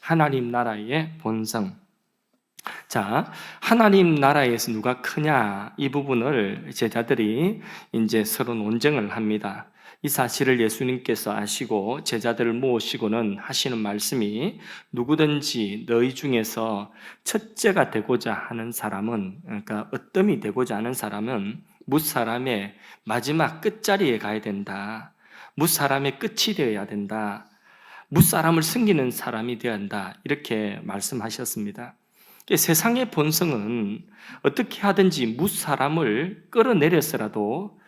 하나님 나라의 본성. 자, 하나님 나라에서 누가 크냐 이 부분을 제자들이 이제 서로 논쟁을 합니다. 이 사실을 예수님께서 아시고 제자들을 모으시고는 하시는 말씀이 누구든지 너희 중에서 첫째가 되고자 하는 사람은 그러니까 어뜸이 되고자 하는 사람은 무사람의 마지막 끝자리에 가야 된다. 무사람의 끝이 되어야 된다. 무사람을 섬기는 사람이 되어야 한다. 이렇게 말씀하셨습니다. 세상의 본성은 어떻게 하든지 무사람을 끌어내려서라도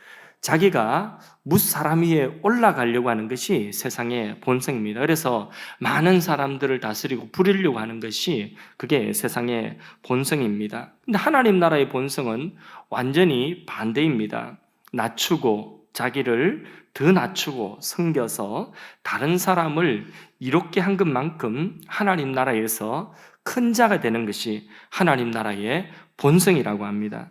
자기가 무사람 위에 올라가려고 하는 것이 세상의 본성입니다. 그래서 많은 사람들을 다스리고 부리려고 하는 것이 그게 세상의 본성입니다. 근데 하나님 나라의 본성은 완전히 반대입니다. 낮추고 자기를 더 낮추고 섬겨서 다른 사람을 이롭게 한 것만큼 하나님 나라에서 큰 자가 되는 것이 하나님 나라의 본성이라고 합니다.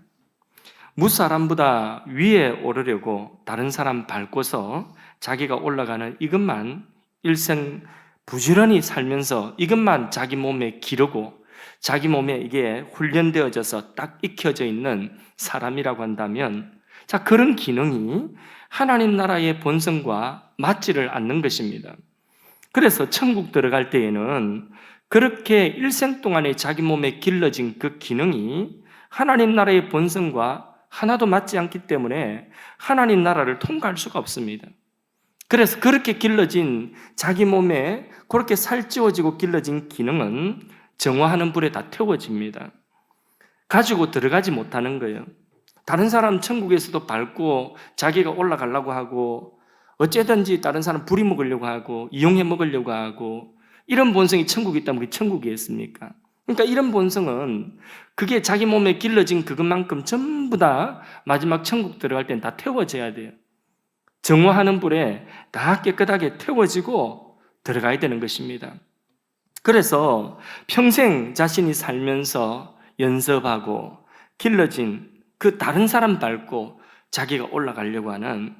무사람보다 위에 오르려고 다른 사람 밟고서 자기가 올라가는 이것만 일생 부지런히 살면서 이것만 자기 몸에 기르고 자기 몸에 이게 훈련되어져서 딱 익혀져 있는 사람이라고 한다면 자 그런 기능이 하나님 나라의 본성과 맞지를 않는 것입니다. 그래서 천국 들어갈 때에는 그렇게 일생 동안에 자기 몸에 길러진 그 기능이 하나님 나라의 본성과 하나도 맞지 않기 때문에 하나님 나라를 통과할 수가 없습니다. 그래서 그렇게 길러진 자기 몸에 그렇게 살찌워지고 길러진 기능은 정화하는 불에 다 태워집니다. 가지고 들어가지 못하는 거예요. 다른 사람 천국에서도 밟고 자기가 올라가려고 하고 어째든지 다른 사람 부리 먹으려고 하고 이용해 먹으려고 하고 이런 본성이 천국에 있다면 그게 천국이겠습니까? 그러니까 이런 본성은 그게 자기 몸에 길러진 그것만큼 전부 다 마지막 천국 들어갈 땐 다 태워져야 돼요. 정화하는 불에 다 깨끗하게 태워지고 들어가야 되는 것입니다. 그래서 평생 자신이 살면서 연습하고 길러진 그 다른 사람 밟고 자기가 올라가려고 하는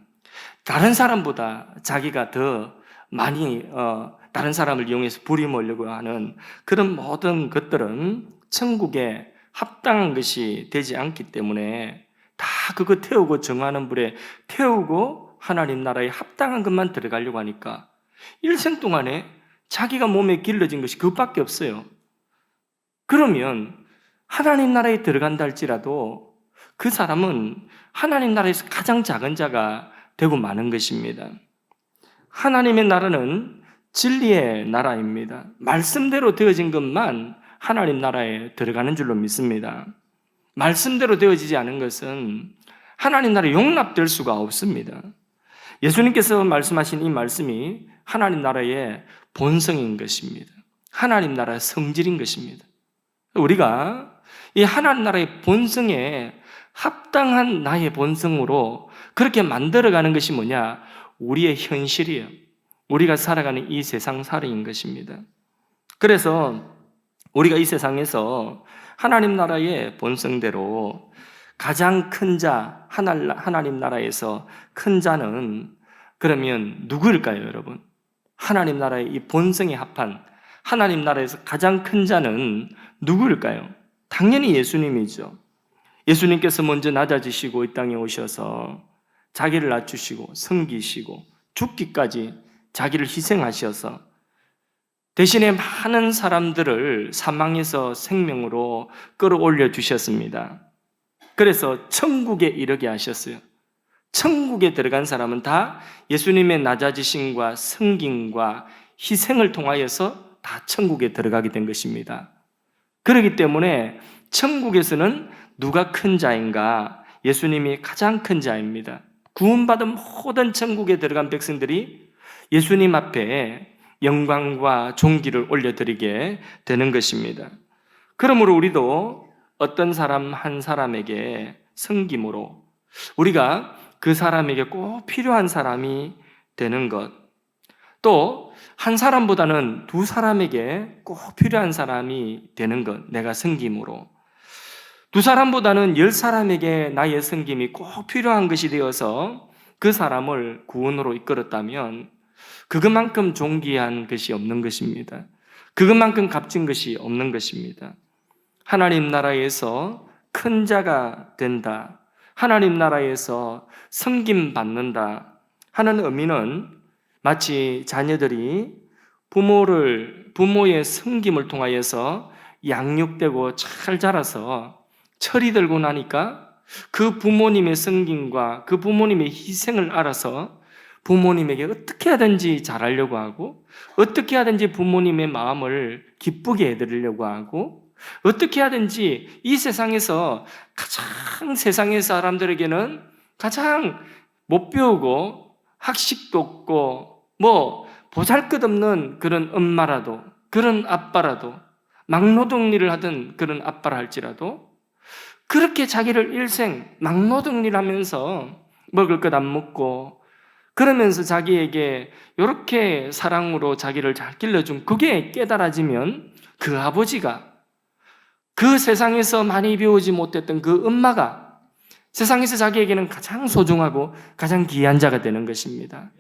다른 사람보다 자기가 더 많이 어, 다른 사람을 이용해서 부림하려고 하는 그런 모든 것들은 천국에 합당한 것이 되지 않기 때문에 다 그거 태우고 정하는 불에 태우고 하나님 나라에 합당한 것만 들어가려고 하니까 일생 동안에 자기가 몸에 길러진 것이 그것밖에 없어요. 그러면 하나님 나라에 들어간다 할지라도 그 사람은 하나님 나라에서 가장 작은 자가 되고 마는 것입니다. 하나님의 나라는 진리의 나라입니다. 말씀대로 되어진 것만 하나님 나라에 들어가는 줄로 믿습니다. 말씀대로 되어지지 않은 것은 하나님 나라에 용납될 수가 없습니다. 예수님께서 말씀하신 이 말씀이 하나님 나라의 본성인 것입니다. 하나님 나라의 성질인 것입니다. 우리가 이 하나님 나라의 본성에 합당한 나의 본성으로 그렇게 만들어가는 것이 뭐냐? 우리의 현실이에요. 우리가 살아가는 이 세상 살인 것입니다. 그래서 우리가 이 세상에서 하나님 나라의 본성대로 가장 큰 자, 하나님 나라에서 큰 자는 그러면 누구일까요, 여러분? 하나님 나라의 이 본성에 합한 하나님 나라에서 가장 큰 자는 누구일까요? 당연히 예수님이죠. 예수님께서 먼저 낮아지시고 이 땅에 오셔서 자기를 낮추시고 섬기시고 죽기까지 자기를 희생하셔서 대신에 많은 사람들을 사망에서 생명으로 끌어올려 주셨습니다. 그래서 천국에 이르게 하셨어요. 천국에 들어간 사람은 다 예수님의 낮아지심과 성김과 희생을 통하여서 다 천국에 들어가게 된 것입니다. 그렇기 때문에 천국에서는 누가 큰 자인가? 예수님이 가장 큰 자입니다. 구원받은 모든 천국에 들어간 백성들이 예수님 앞에 영광과 존귀를 올려드리게 되는 것입니다. 그러므로 우리도 어떤 사람 한 사람에게 성김으로 우리가 그 사람에게 꼭 필요한 사람이 되는 것, 또 한 사람보다는 두 사람에게 꼭 필요한 사람이 되는 것, 내가 성김으로 두 사람보다는 열 사람에게 나의 성김이 꼭 필요한 것이 되어서 그 사람을 구원으로 이끌었다면 그것만큼 존귀한 것이 없는 것입니다. 그것만큼 값진 것이 없는 것입니다. 하나님 나라에서 큰 자가 된다. 하나님 나라에서 섬김 받는다 하는 의미는 마치 자녀들이 부모를 부모의 섬김을 통하여서 양육되고 잘 자라서 철이 들고 나니까 그 부모님의 섬김과 그 부모님의 희생을 알아서 부모님에게 어떻게 하든지 잘하려고 하고 어떻게 하든지 부모님의 마음을 기쁘게 해드리려고 하고 어떻게 하든지 이 세상에서 가장 세상의 사람들에게는 가장 못 배우고 학식도 없고 뭐 보잘 것 없는 그런 엄마라도 그런 아빠라도 막노동 일을 하던 그런 아빠라 할지라도 그렇게 자기를 일생 막노동 일 하면서 먹을 것 안 먹고 그러면서 자기에게 이렇게 사랑으로 자기를 잘 길러준 그게 깨달아지면 그 아버지가 그 세상에서 많이 배우지 못했던 그 엄마가 세상에서 자기에게는 가장 소중하고 가장 귀한 자가 되는 것입니다.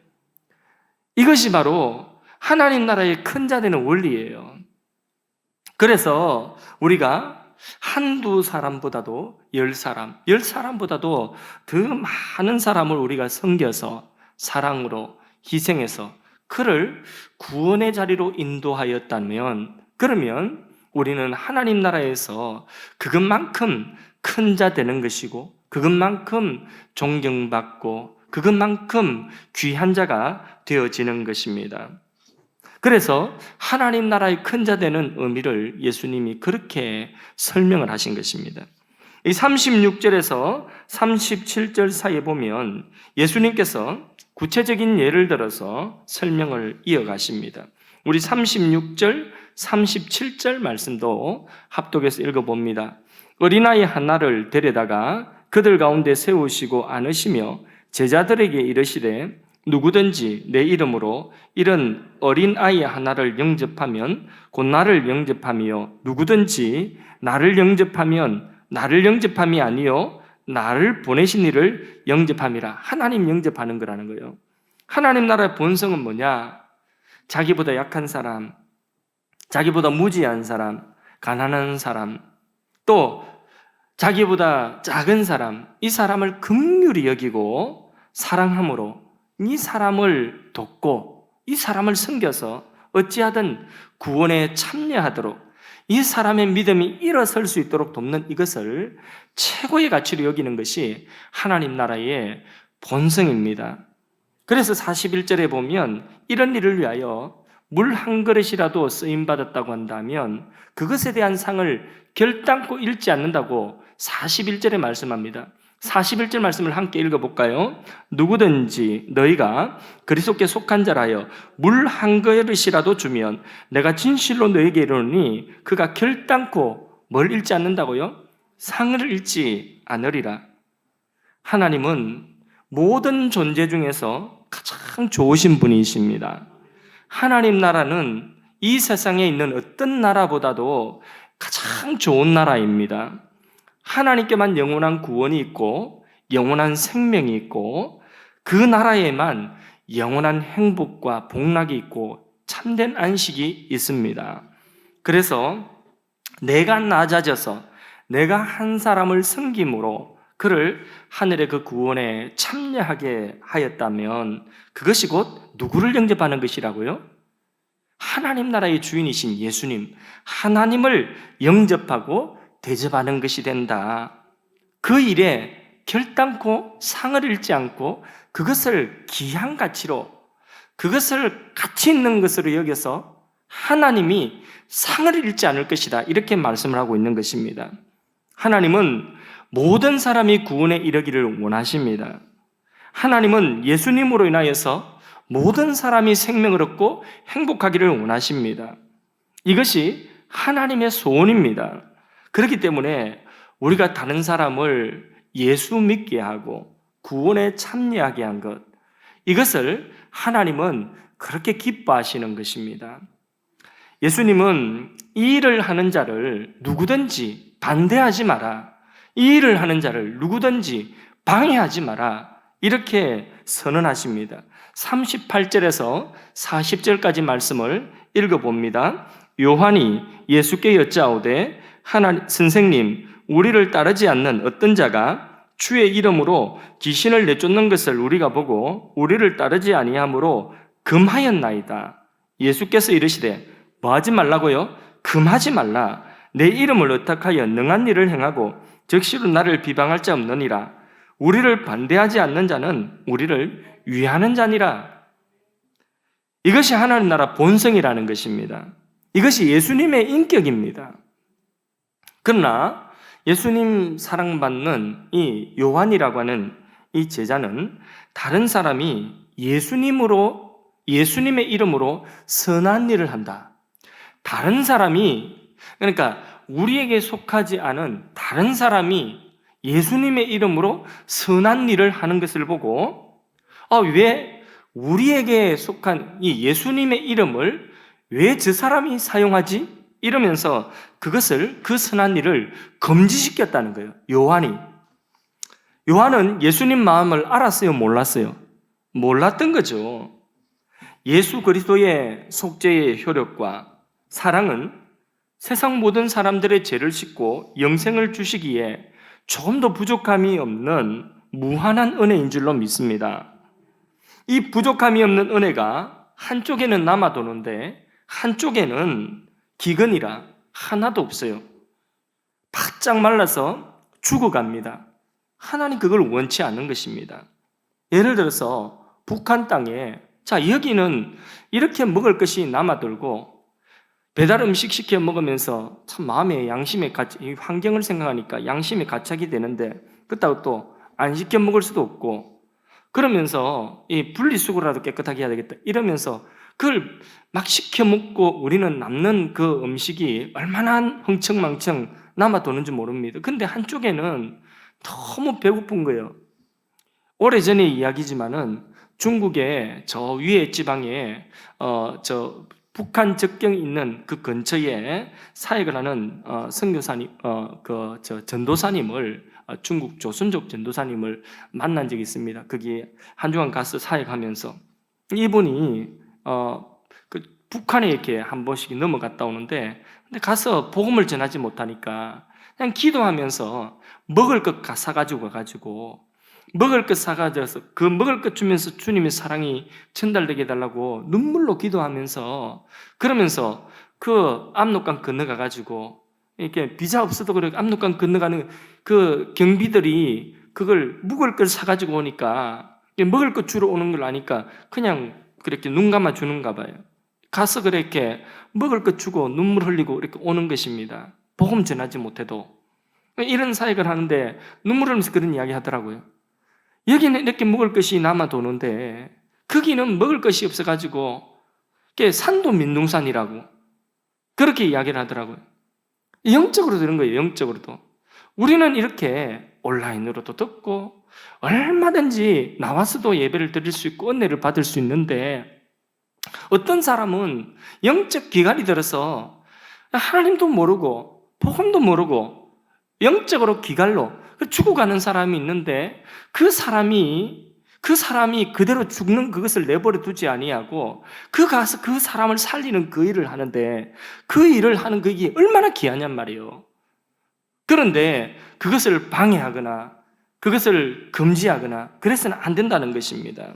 이것이 바로 하나님 나라의 큰 자 되는 원리예요. 그래서 우리가 한두 사람보다도 열 사람, 열 사람보다도 더 많은 사람을 우리가 섬겨서 사랑으로 희생해서 그를 구원의 자리로 인도하였다면 그러면 우리는 하나님 나라에서 그것만큼 큰 자 되는 것이고 그것만큼 존경받고 그것만큼 귀한 자가 되어지는 것입니다. 그래서 하나님 나라의 큰 자 되는 의미를 예수님이 그렇게 설명을 하신 것입니다. 이 36절에서 37절 사이에 보면 예수님께서 구체적인 예를 들어서 설명을 이어가십니다. 우리 36절, 37절 말씀도 합독해서 읽어봅니다. 어린아이 하나를 데려다가 그들 가운데 세우시고 안으시며 제자들에게 이르시되 누구든지 내 이름으로 이런 어린 아이 하나를 영접하면 곧 나를 영접하며 누구든지 나를 영접하면 나를 영접함이 아니요 나를 보내신 이를 영접함이라 하나님 영접하는 거라는 거예요. 하나님 나라의 본성은 뭐냐? 자기보다 약한 사람, 자기보다 무지한 사람, 가난한 사람, 또 자기보다 작은 사람, 이 사람을 긍휼히 여기고 사랑함으로 이 사람을 돕고 이 사람을 섬겨서 어찌하든 구원에 참여하도록 이 사람의 믿음이 일어설 수 있도록 돕는 이것을 최고의 가치로 여기는 것이 하나님 나라의 본성입니다. 그래서 41절에 보면 이런 일을 위하여 물 한 그릇이라도 쓰임 받았다고 한다면 그것에 대한 상을 결단코 잃지 않는다고 41절에 말씀합니다. 41절 말씀을 함께 읽어볼까요? 누구든지 너희가 그리스도께 속한 자라여 물 한 그릇이라도 주면 내가 진실로 너에게 이르노니 그가 결단코 뭘 잃지 않는다고요? 상을 잃지 않으리라. 하나님은 모든 존재 중에서 가장 좋으신 분이십니다. 하나님 나라는 이 세상에 있는 어떤 나라보다도 가장 좋은 나라입니다. 하나님께만 영원한 구원이 있고 영원한 생명이 있고 그 나라에만 영원한 행복과 복락이 있고 참된 안식이 있습니다. 그래서 내가 낮아져서 내가 한 사람을 섬김으로 그를 하늘의 그 구원에 참여하게 하였다면 그것이 곧 누구를 영접하는 것이라고요? 하나님 나라의 주인이신 예수님, 하나님을 영접하고 대접하는 것이 된다. 그 일에 결단코 상을 잃지 않고 그것을 귀한 가치로 그것을 가치 있는 것으로 여겨서 하나님이 상을 잃지 않을 것이다. 이렇게 말씀을 하고 있는 것입니다. 하나님은 모든 사람이 구원에 이르기를 원하십니다. 하나님은 예수님으로 인하여서 모든 사람이 생명을 얻고 행복하기를 원하십니다. 이것이 하나님의 소원입니다. 그렇기 때문에 우리가 다른 사람을 예수 믿게 하고 구원에 참여하게 한 것, 이것을 하나님은 그렇게 기뻐하시는 것입니다. 예수님은 이 일을 하는 자를 누구든지 반대하지 마라. 이 일을 하는 자를 누구든지 방해하지 마라. 이렇게 선언하십니다. 38절에서 40절까지 말씀을 읽어봅니다. 요한이 예수께 여짜오되 하나 선생님 우리를 따르지 않는 어떤 자가 주의 이름으로 귀신을 내쫓는 것을 우리가 보고 우리를 따르지 아니하므로 금하였나이다. 예수께서 이르시되 뭐 하지 말라고요? 금하지 말라. 내 이름을 의탁하여 능한 일을 행하고 즉시로 나를 비방할 자 없느니라. 우리를 반대하지 않는 자는 우리를 위하는 자니라. 이것이 하나님 나라 본성이라는 것입니다. 이것이 예수님의 인격입니다. 그러나 예수님 사랑받는 이 요한이라고 하는 이 제자는 다른 사람이 예수님으로 예수님의 이름으로 선한 일을 한다. 다른 사람이 그러니까 우리에게 속하지 않은 다른 사람이 예수님의 이름으로 선한 일을 하는 것을 보고 아, 왜 우리에게 속한 이 예수님의 이름을 왜 저 사람이 사용하지? 이러면서 그것을 그 선한 일을 금지시켰다는 거예요. 요한이. 요한은 예수님 마음을 알았어요, 몰랐어요? 몰랐던 거죠. 예수 그리스도의 속죄의 효력과 사랑은 세상 모든 사람들의 죄를 씻고 영생을 주시기에 조금 더 부족함이 없는 무한한 은혜인 줄로 믿습니다. 이 부족함이 없는 은혜가 한쪽에는 남아도는데 한쪽에는 기근이라 하나도 없어요. 바짝 말라서 죽어갑니다. 하나님 그걸 원치 않는 것입니다. 예를 들어서 북한 땅에 자 여기는 이렇게 먹을 것이 남아돌고 배달 음식 시켜 먹으면서 참 마음에 양심에 가 환경을 생각하니까 양심에 가착이 되는데 그렇다고 또 안 시켜 먹을 수도 없고 그러면서 이 분리수거라도 깨끗하게 해야 되겠다 이러면서 그걸 막 시켜 먹고 우리는 남는 그 음식이 얼마나 흥청망청 남아도는지 모릅니다. 근데 한쪽에는 너무 배고픈 거예요. 오래전의 이야기지만은 중국의 저 위에 지방에 어 저 북한 적경 있는 그 근처에 사역을 하는 어, 선교사님, 어, 그, 저, 전도사님을, 어, 중국 조선족 전도사님을 만난 적이 있습니다. 거기 한 주간 가서 사역하면서 이분이, 어, 그 북한에 이렇게 한 번씩 넘어갔다 오는데, 근데 가서 복음을 전하지 못하니까 그냥 기도하면서 먹을 것 사가지고 가가지고 먹을 것 사가져서 그 먹을 것 주면서 주님의 사랑이 전달되게 해달라고 눈물로 기도하면서 그러면서 그 압록강 건너가 가지고 이렇게 비자 없어도 그렇게 압록강 건너가는 그 경비들이 그걸 묵을 걸 사가지고 오니까 먹을 것 주러 오는 걸 아니까 그냥 그렇게 눈 감아 주는가 봐요. 가서 그렇게 먹을 것 주고 눈물 흘리고 이렇게 오는 것입니다. 복음 전하지 못해도 이런 사역을 하는데 눈물 흘리면서 그런 이야기 하더라고요. 여기는 이렇게 먹을 것이 남아 도는데 거기는 먹을 것이 없어 가지고 산도 민둥산이라고 그렇게 이야기를 하더라고요. 영적으로 들은 거예요. 영적으로도 우리는 이렇게 온라인으로도 듣고 얼마든지 나와서도 예배를 드릴 수 있고 은혜를 받을 수 있는데 어떤 사람은 영적 기간이 들어서 하나님도 모르고 복음도 모르고 영적으로 기갈로 죽어가는 사람이 있는데 그 사람이 그 사람이 그대로 죽는 그것을 내버려 두지 아니하고 그 가서 그 사람을 살리는 그 일을 하는데 그 일을 하는 그게 얼마나 귀하냔 말이에요. 그런데 그것을 방해하거나 그것을 금지하거나 그래서는 안 된다는 것입니다.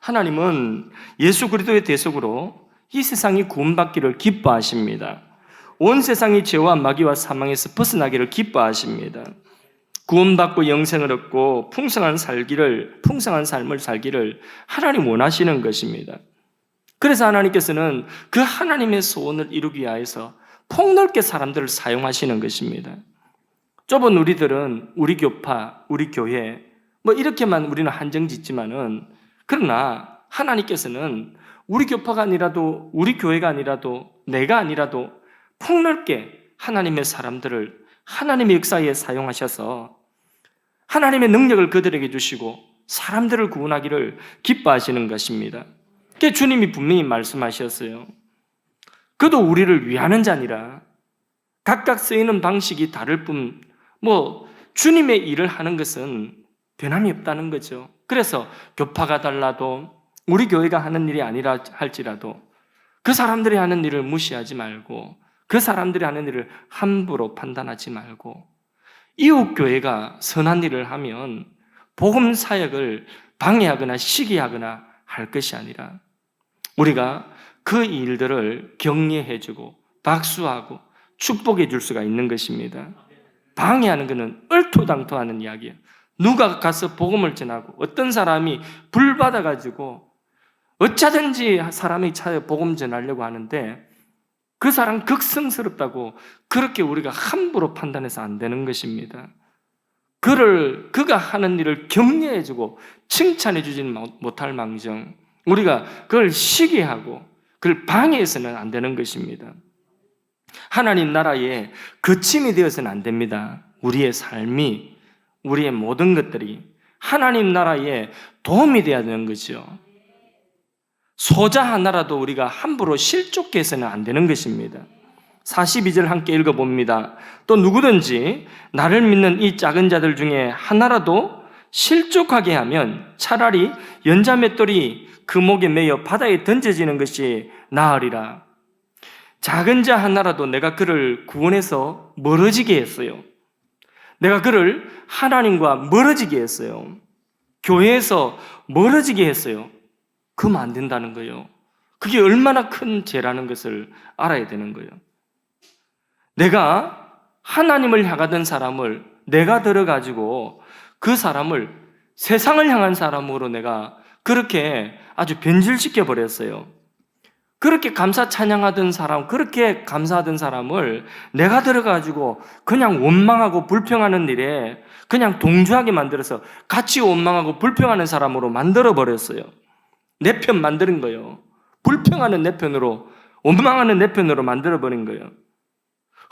하나님은 예수 그리스도의 대속으로 이 세상이 구원받기를 기뻐하십니다. 온 세상이 죄와 마귀와 사망에서 벗어나기를 기뻐하십니다. 구원받고 영생을 얻고 풍성한 살기를 풍성한 삶을 살기를 하나님 원하시는 것입니다. 그래서 하나님께서는 그 하나님의 소원을 이루기 위해서 폭넓게 사람들을 사용하시는 것입니다. 좁은 우리들은 우리 교파, 우리 교회 뭐 이렇게만 우리는 한정 짓지만은 그러나 하나님께서는 우리 교파가 아니라도 우리 교회가 아니라도 내가 아니라도 폭넓게 하나님의 사람들을 하나님의 역사에 사용하셔서 하나님의 능력을 그들에게 주시고 사람들을 구원하기를 기뻐하시는 것입니다. 그 주님이 분명히 말씀하셨어요. 그도 우리를 위하는 자니라. 각각 쓰이는 방식이 다를 뿐, 뭐, 주님의 일을 하는 것은 변함이 없다는 거죠. 그래서 교파가 달라도, 우리 교회가 하는 일이 아니라 할지라도, 그 사람들이 하는 일을 무시하지 말고 그 사람들이 하는 일을 함부로 판단하지 말고 이웃 교회가 선한 일을 하면 복음 사역을 방해하거나 시기하거나 할 것이 아니라 우리가 그 일들을 격려해주고 박수하고 축복해 줄 수가 있는 것입니다. 방해하는 것은 얼토당토하는 이야기예요. 누가 가서 복음을 전하고 어떤 사람이 불 받아가지고 어쩌든지 사람이 차에 복음 전하려고 하는데 그 사람 극성스럽다고 그렇게 우리가 함부로 판단해서 안 되는 것입니다. 그를 그가 하는 일을 격려해주고 칭찬해주지는 못할 망정 우리가 그걸 시기하고 그걸 방해해서는 안 되는 것입니다. 하나님 나라에 거침이 되어서는 안 됩니다. 우리의 삶이 우리의 모든 것들이 하나님 나라에 도움이 되어야 되는 거죠. 소자 하나라도 우리가 함부로 실족해 해서는 안 되는 것입니다. 42절 함께 읽어봅니다. 또 누구든지 나를 믿는 이 작은 자들 중에 하나라도 실족하게 하면 차라리 연자맷돌이 그 목에 매여 바다에 던져지는 것이 나으리라. 작은 자 하나라도 내가 그를 구원해서 멀어지게 했어요. 내가 그를 하나님과 멀어지게 했어요. 교회에서 멀어지게 했어요. 그러면 안 된다는 거예요. 그게 얼마나 큰 죄라는 것을 알아야 되는 거예요. 내가 하나님을 향하던 사람을 내가 들어가지고 그 사람을 세상을 향한 사람으로 내가 그렇게 아주 변질시켜 버렸어요. 그렇게 감사 찬양하던 사람, 그렇게 감사하던 사람을 내가 들어가지고 그냥 원망하고 불평하는 일에 그냥 동조하게 만들어서 같이 원망하고 불평하는 사람으로 만들어 버렸어요. 내 편 만드는 거예요. 불평하는 내 편으로, 원망하는 내 편으로 만들어 버린 거예요.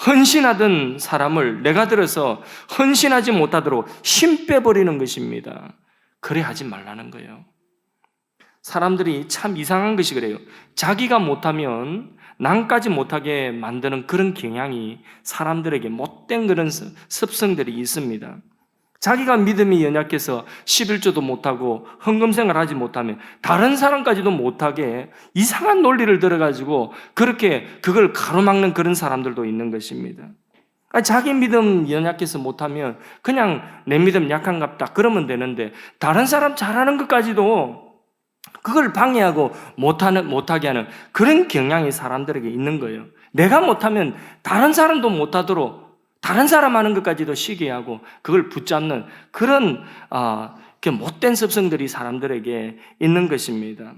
헌신하던 사람을 내가 들어서 헌신하지 못하도록 힘 빼버리는 것입니다. 그래 하지 말라는 거예요. 사람들이 참 이상한 것이 그래요. 자기가 못하면 남까지 못하게 만드는 그런 경향이 사람들에게 못된 그런 습성들이 있습니다. 자기가 믿음이 연약해서 11조도 못하고 헌금생을 하지 못하면 다른 사람까지도 못하게 이상한 논리를 들어가지고 그렇게 그걸 가로막는 그런 사람들도 있는 것입니다. 자기 믿음 연약해서 못하면 그냥 내 믿음 약한갑다 그러면 되는데 다른 사람 잘하는 것까지도 그걸 방해하고 못하는, 못하게 하는 그런 경향이 사람들에게 있는 거예요. 내가 못하면 다른 사람도 못하도록 다른 사람 하는 것까지도 시기하고 그걸 붙잡는 그런 어, 못된 습성들이 사람들에게 있는 것입니다.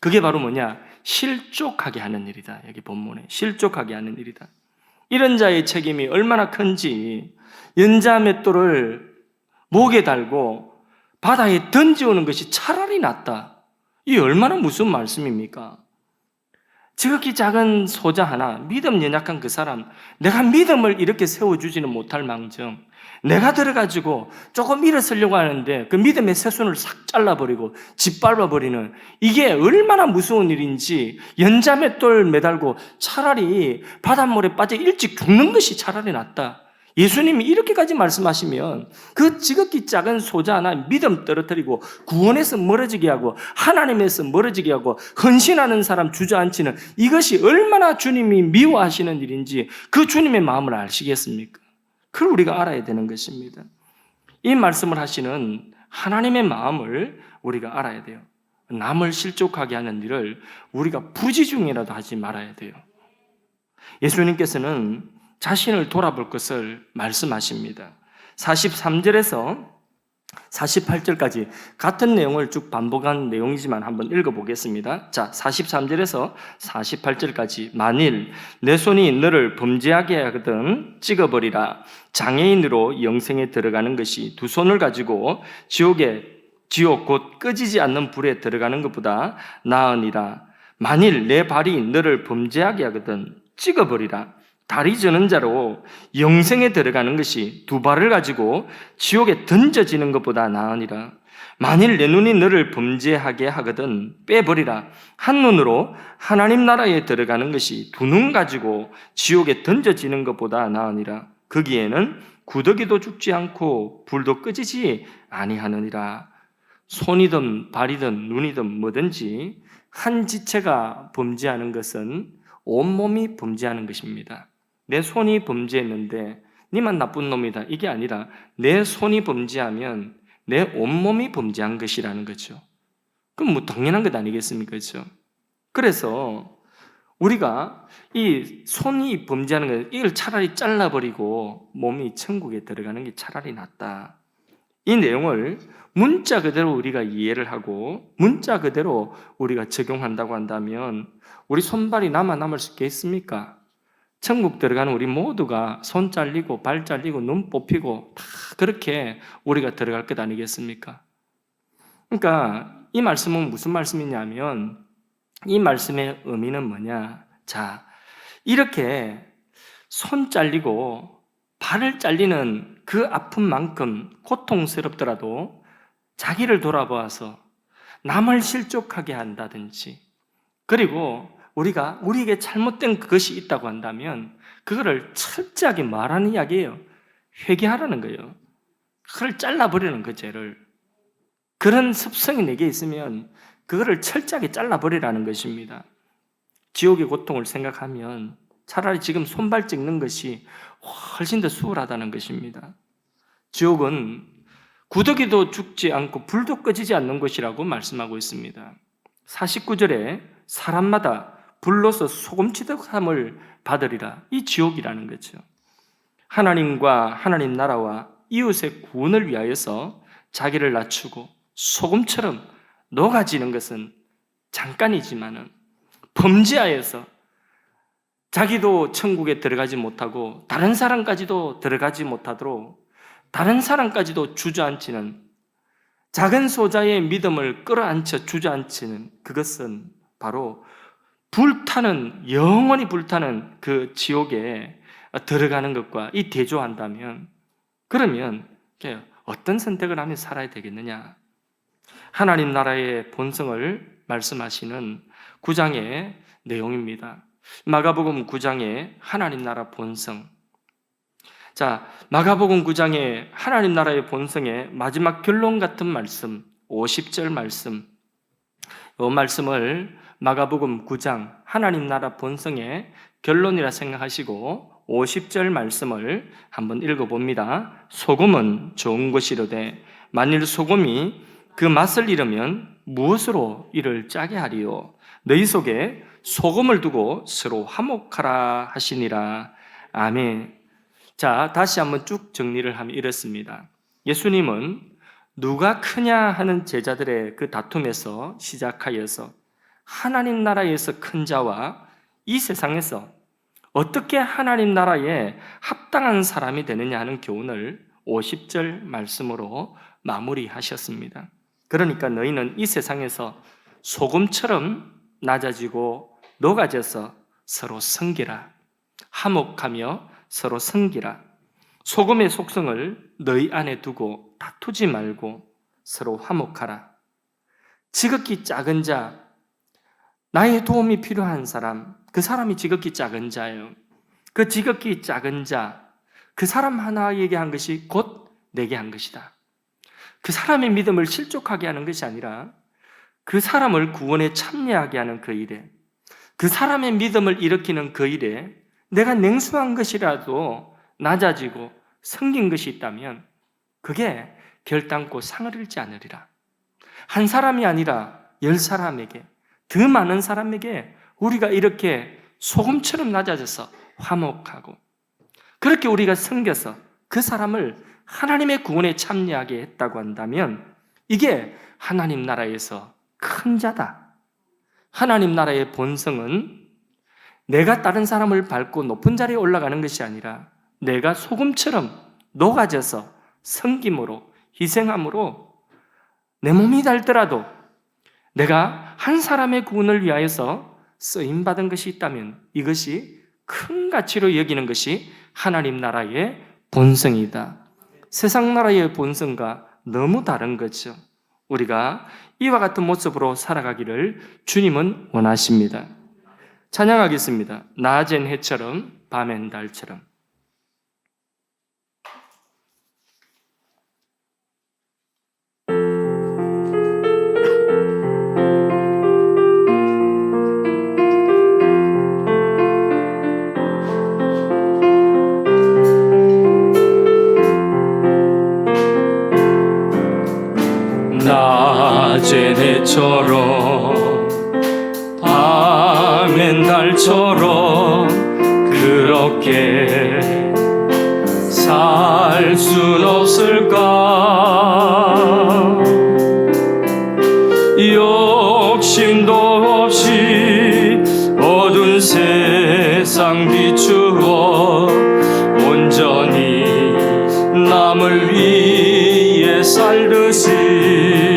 그게 바로 뭐냐? 실족하게 하는 일이다. 여기 본문에 실족하게 하는 일이다. 이런 자의 책임이 얼마나 큰지 연자 맷돌을 목에 달고 바다에 던지오는 것이 차라리 낫다. 이 얼마나 무슨 말씀입니까? 지극히 작은 소자 하나, 믿음 연약한 그 사람, 내가 믿음을 이렇게 세워주지는 못할 망정, 내가 들어가지고 조금 일어서려고 하는데 그 믿음의 새순을 싹 잘라버리고 짓밟아버리는 이게 얼마나 무서운 일인지 연자맷돌 매달고 차라리 바닷물에 빠져 일찍 죽는 것이 차라리 낫다. 예수님이 이렇게까지 말씀하시면 그 지극히 작은 소자 하나 믿음 떨어뜨리고 구원에서 멀어지게 하고 하나님에서 멀어지게 하고 헌신하는 사람 주저앉히는 이것이 얼마나 주님이 미워하시는 일인지 그 주님의 마음을 아시겠습니까? 그걸 우리가 알아야 되는 것입니다. 이 말씀을 하시는 하나님의 마음을 우리가 알아야 돼요. 남을 실족하게 하는 일을 우리가 부지 중이라도 하지 말아야 돼요. 예수님께서는 자신을 돌아볼 것을 말씀하십니다. 43절에서 48절까지 같은 내용을 쭉 반복한 내용이지만 한번 읽어보겠습니다. 자, 43절에서 48절까지 만일 내 손이 너를 범죄하게 하거든 찍어버리라. 장애인으로 영생에 들어가는 것이 두 손을 가지고 지옥에 지옥 곧 꺼지지 않는 불에 들어가는 것보다 나으니라. 만일 내 발이 너를 범죄하게 하거든 찍어버리라. 다리 저는 자로 영생에 들어가는 것이 두 발을 가지고 지옥에 던져지는 것보다 나으니라. 만일 내 눈이 너를 범죄하게 하거든 빼버리라. 한 눈으로 하나님 나라에 들어가는 것이 두 눈 가지고 지옥에 던져지는 것보다 나으니라. 거기에는 구더기도 죽지 않고 불도 끄지지 아니하느니라. 손이든 발이든 눈이든 뭐든지 한 지체가 범죄하는 것은 온몸이 범죄하는 것입니다. 내 손이 범죄했는데 니만 나쁜 놈이다. 이게 아니라 내 손이 범죄하면 내 온몸이 범죄한 것이라는 거죠. 그럼 뭐 당연한 것 아니겠습니까? 그렇죠? 그래서 우리가 이 손이 범죄하는 것 이걸 차라리 잘라버리고 몸이 천국에 들어가는 게 차라리 낫다. 이 내용을 문자 그대로 우리가 이해를 하고 문자 그대로 우리가 적용한다고 한다면 우리 손발이 남아 남을 수 있겠습니까? 천국 들어가는 우리 모두가 손 잘리고 발 잘리고 눈 뽑히고 다 그렇게 우리가 들어갈 것 아니겠습니까? 그러니까 이 말씀은 무슨 말씀이냐면 이 말씀의 의미는 뭐냐? 자, 이렇게 손 잘리고 발을 잘리는 그 아픔만큼 고통스럽더라도 자기를 돌아보아서 남을 실족하게 한다든지 그리고 우리가 우리에게 잘못된 그것이 있다고 한다면 그거를 철저하게 말하는 이야기예요. 회개하라는 거예요. 그걸 잘라버리는 그 죄를. 그런 습성이 내게 있으면 그거를 철저하게 잘라버리라는 것입니다. 지옥의 고통을 생각하면 차라리 지금 손발 찍는 것이 훨씬 더 수월하다는 것입니다. 지옥은 구더기도 죽지 않고 불도 꺼지지 않는 곳이라고 말씀하고 있습니다. 49절에 사람마다 불로서 소금치듯함을 받으리라. 이 지옥이라는 거죠. 하나님과 하나님 나라와 이웃의 구원을 위하여서 자기를 낮추고 소금처럼 녹아지는 것은 잠깐이지만은 범죄하여서 자기도 천국에 들어가지 못하고 다른 사람까지도 들어가지 못하도록 다른 사람까지도 주저앉히는 작은 소자의 믿음을 끌어안쳐 주저앉히는 그것은 바로 불타는 영원히 불타는 그 지옥에 들어가는 것과 이 대조한다면 그러면 어떤 선택을 하면 살아야 되겠느냐? 하나님 나라의 본성을 말씀하시는 9장의 내용입니다. 마가복음 9장의 하나님 나라 본성. 자, 마가복음 9장의 하나님 나라의 본성의 마지막 결론 같은 말씀, 50절 말씀. 이 말씀을 마가복음 9장 하나님 나라 본성의 결론이라 생각하시고 50절 말씀을 한번 읽어 봅니다. 소금은 좋은 것이로되 만일 소금이 그 맛을 잃으면 무엇으로 이를 짜게 하리요 너희 속에 소금을 두고 서로 화목하라 하시니라. 아멘. 자, 다시 한번 쭉 정리를 하면 이렇습니다. 예수님은 누가 크냐 하는 제자들의 그 다툼에서 시작하여서 하나님 나라에서 큰 자와 이 세상에서 어떻게 하나님 나라에 합당한 사람이 되느냐 하는 교훈을 50절 말씀으로 마무리하셨습니다. 그러니까 너희는 이 세상에서 소금처럼 낮아지고 녹아져서 서로 섬기라. 화목하며 서로 섬기라. 소금의 속성을 너희 안에 두고 다투지 말고 서로 화목하라. 지극히 작은 자, 나의 도움이 필요한 사람, 그 사람이 지극히 작은 자예요. 그 지극히 작은 자, 그 사람 하나에게 한 것이 곧 내게 한 것이다. 그 사람의 믿음을 실족하게 하는 것이 아니라 그 사람을 구원에 참여하게 하는 그 일에, 그 사람의 믿음을 일으키는 그 일에 내가 냉수한 것이라도 낮아지고 성긴 것이 있다면 그게 결단코 상을 잃지 않으리라. 한 사람이 아니라 열 사람에게, 더 많은 사람에게 우리가 이렇게 소금처럼 낮아져서 화목하고 그렇게 우리가 섬겨서 그 사람을 하나님의 구원에 참여하게 했다고 한다면 이게 하나님 나라에서 큰 자다. 하나님 나라의 본성은 내가 다른 사람을 밟고 높은 자리에 올라가는 것이 아니라 내가 소금처럼 녹아져서 섬김으로 희생함으로 내 몸이 닳더라도 내가 한 사람의 구원을 위하여서 쓰임 받은 것이 있다면 이것이 큰 가치로 여기는 것이 하나님 나라의 본성이다. 세상 나라의 본성과 너무 다른 거죠. 우리가 이와 같은 모습으로 살아가기를 주님은 원하십니다. 찬양하겠습니다. 낮엔 해처럼 밤엔 달처럼. 때처럼 밤엔 달처럼 그렇게 살 순 없을까? 욕심도 없이 어두운 세상 비추어 온전히 남을 위해 살듯이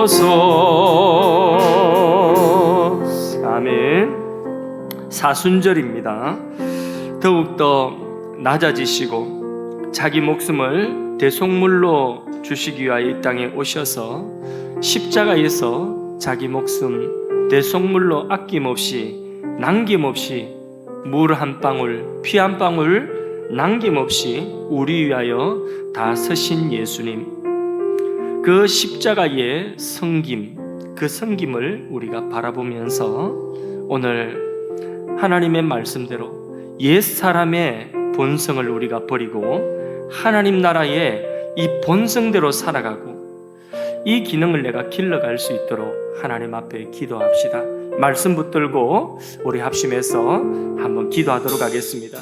도와주소서. 아멘. 사순절입니다. 더욱더 낮아지시고 자기 목숨을 대속물로 주시기 위하여 이 땅에 오셔서 십자가에서 자기 목숨 대속물로 아낌없이 남김없이 물 한 방울, 피 한 방울 남김없이 우리 위하여 다 서신 예수님. 그 십자가의 성김, 그 성김을 우리가 바라보면서 오늘 하나님의 말씀대로 옛 사람의 본성을 우리가 버리고 하나님 나라의 이 본성대로 살아가고 이 기능을 내가 길러갈 수 있도록 하나님 앞에 기도합시다. 말씀 붙들고 우리 합심해서 한번 기도하도록 하겠습니다.